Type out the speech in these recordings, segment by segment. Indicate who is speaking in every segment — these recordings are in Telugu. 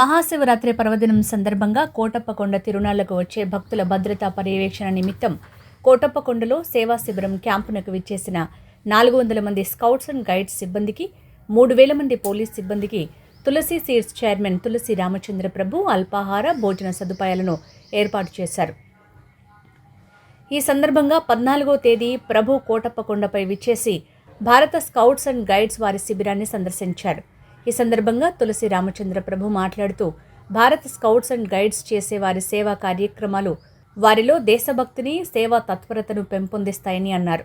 Speaker 1: మహాశివరాత్రి పర్వదినం సందర్భంగా కోటప్పకొండ తిరునాళ్ళకు వచ్చే భక్తుల భద్రతా పర్యవేక్షణ నిమిత్తం కోటప్పకొండలో సేవా శిబిరం క్యాంపునకు విచ్చేసిన నాలుగు వందల మంది స్కౌట్స్ అండ్ గైడ్స్ సిబ్బందికి మూడు వేల మంది పోలీస్ సిబ్బందికి తులసి సీడ్స్ చైర్మన్ తులసి రామచంద్ర ప్రభు అల్పాహార భోజన సదుపాయాలను ఏర్పాటు చేశారు. ఈ సందర్భంగా పద్నాలుగో తేదీ ప్రభు కోటప్పకొండపై విచ్చేసి భారత స్కౌట్స్ అండ్ గైడ్స్ వారి శిబిరాన్ని సందర్శించారు. ఈ సందర్భంగా తులసి రామచంద్ర ప్రభు మాట్లాడుతూ భారత్ స్కౌట్స్ అండ్ గైడ్స్ చేసే వారి సేవా కార్యక్రమాలు వారిలో దేశభక్తిని సేవా తత్పరతను పెంపొందిస్తాయని అన్నారు.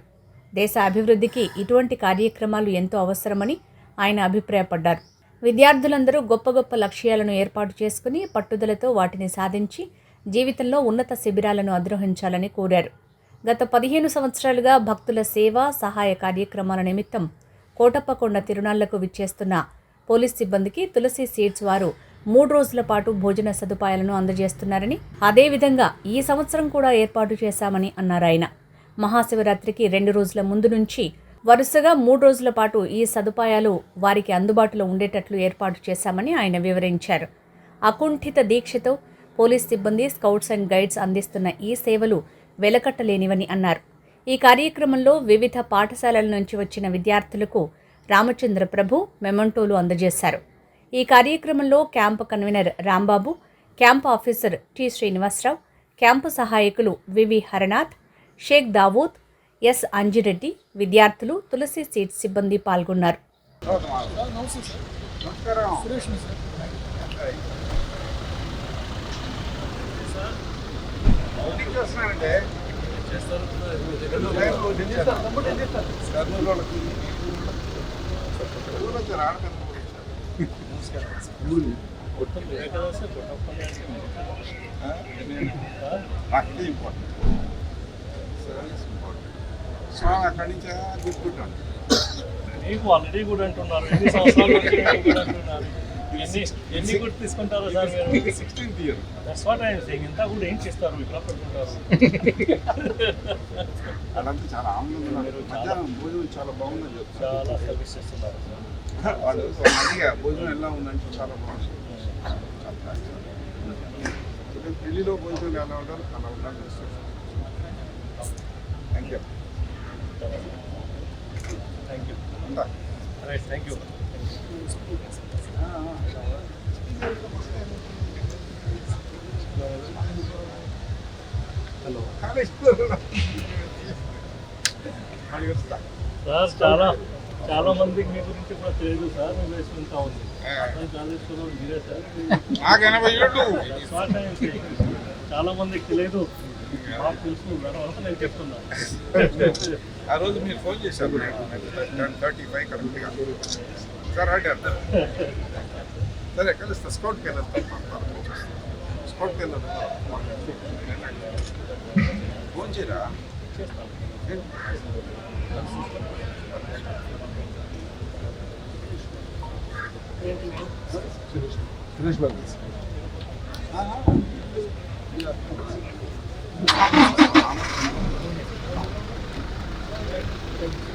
Speaker 1: దేశ అభివృద్ధికి ఇటువంటి కార్యక్రమాలు ఎంతో అవసరమని ఆయన అభిప్రాయపడ్డారు. విద్యార్థులందరూ గొప్ప గొప్ప లక్ష్యాలను ఏర్పాటు చేసుకుని పట్టుదలతో వాటిని సాధించి జీవితంలో ఉన్నత శిబిరాలను అధిరోహించాలని కోరారు. గత పదిహేను సంవత్సరాలుగా భక్తుల సేవ సహాయ కార్యక్రమాల నిమిత్తం కోటప్పకొండ తిరునాళ్ళకు విచ్చేస్తున్న పోలీస్ సిబ్బందికి తులసి సీడ్స్ వారు మూడు రోజుల పాటు భోజన సదుపాయాలను అందజేస్తున్నారని అదేవిధంగా ఈ సంవత్సరం కూడా ఏర్పాటు చేశామని అన్నారు ఆయన. మహాశివరాత్రికి రెండు రోజుల ముందు నుంచి వరుసగా మూడు రోజుల పాటు ఈ సదుపాయాలు వారికి అందుబాటులో ఉండేటట్లు ఏర్పాటు చేశామని ఆయన వివరించారు. అకుంఠిత దీక్షతో పోలీస్ సిబ్బంది స్కౌట్స్ అండ్ గైడ్స్ అందిస్తున్న ఈ సేవలు వెలకట్టలేనివని అన్నారు. ఈ కార్యక్రమంలో వివిధ పాఠశాలల నుంచి వచ్చిన విద్యార్థులకు రామచంద్ర ప్రభు మెమంటోలు అందజేశారు. ఈ కార్యక్రమంలో camp convener Rambabu camp officer T Srinivasa Rao camp సహాయకులు వివి హరనాథ్ షేక్ దావూద్ ఎస్ అంజిరెడ్డి విద్యార్థులు తులసి సీట్ సిబ్బంది పాల్గొన్నారు.
Speaker 2: స్వామి అక్కడి నుంచి తీసుకుంటాను
Speaker 3: మీకు ఆల్రెడీ కూడా అంటున్నారు ఎన్ని సంవత్సరాలు అంటున్నారు? ఎన్ని ఎన్ని కూడా తీసుకుంటారు సార్ మీరు?
Speaker 2: Sixteenth year
Speaker 3: that's what I'm saying ఇంత కూడా ఏం చేస్తారు? ఇక్కడ పెట్టుకుంటారు
Speaker 2: అదంతా చాలా ఆనందంగా ఉన్నారు మధ్యాహ్నం భోజనం చాలా బాగుందని చెప్తారు
Speaker 3: చాలా సర్వీస్ చేస్తున్నారు సార్
Speaker 2: వాళ్ళు అడిగా భోజనం ఎలా ఉందంటే చాలా బాగుంది చాలా thanks. ఇక్కడ పెళ్లిలో భోజనం ఎలా ఉండాలో అలా ఉండాలి థ్యాంక్ యూ
Speaker 3: థ్యాంక్ యూ
Speaker 2: ఉందా
Speaker 3: right thank you hello
Speaker 2: college మళ్ళీ వస్తా
Speaker 3: Sir చాలా చాలా మందికి మీ గురించి కూడా తెలియదు సార్. మీ వేసుకుంటా ఉంది? అర్థం కాలేసుకోవడం మీరే సార్. చాలా మందికి తెలియదు. మాకు తెలుసు. దానివల్ల నేను చెప్తున్నా.
Speaker 2: ఆ రోజు మీరు ఫోన్ చేశారు థర్టీ ఫైవ్ కరెక్ట్గా. సార్ అడ్డారు సరే కలుస్తా. స్కౌట్కి వెళ్తాం స్కౌట్కి వెళ్తాం ఫోన్ చేయరా? Finish Bengals.
Speaker 3: Thank you.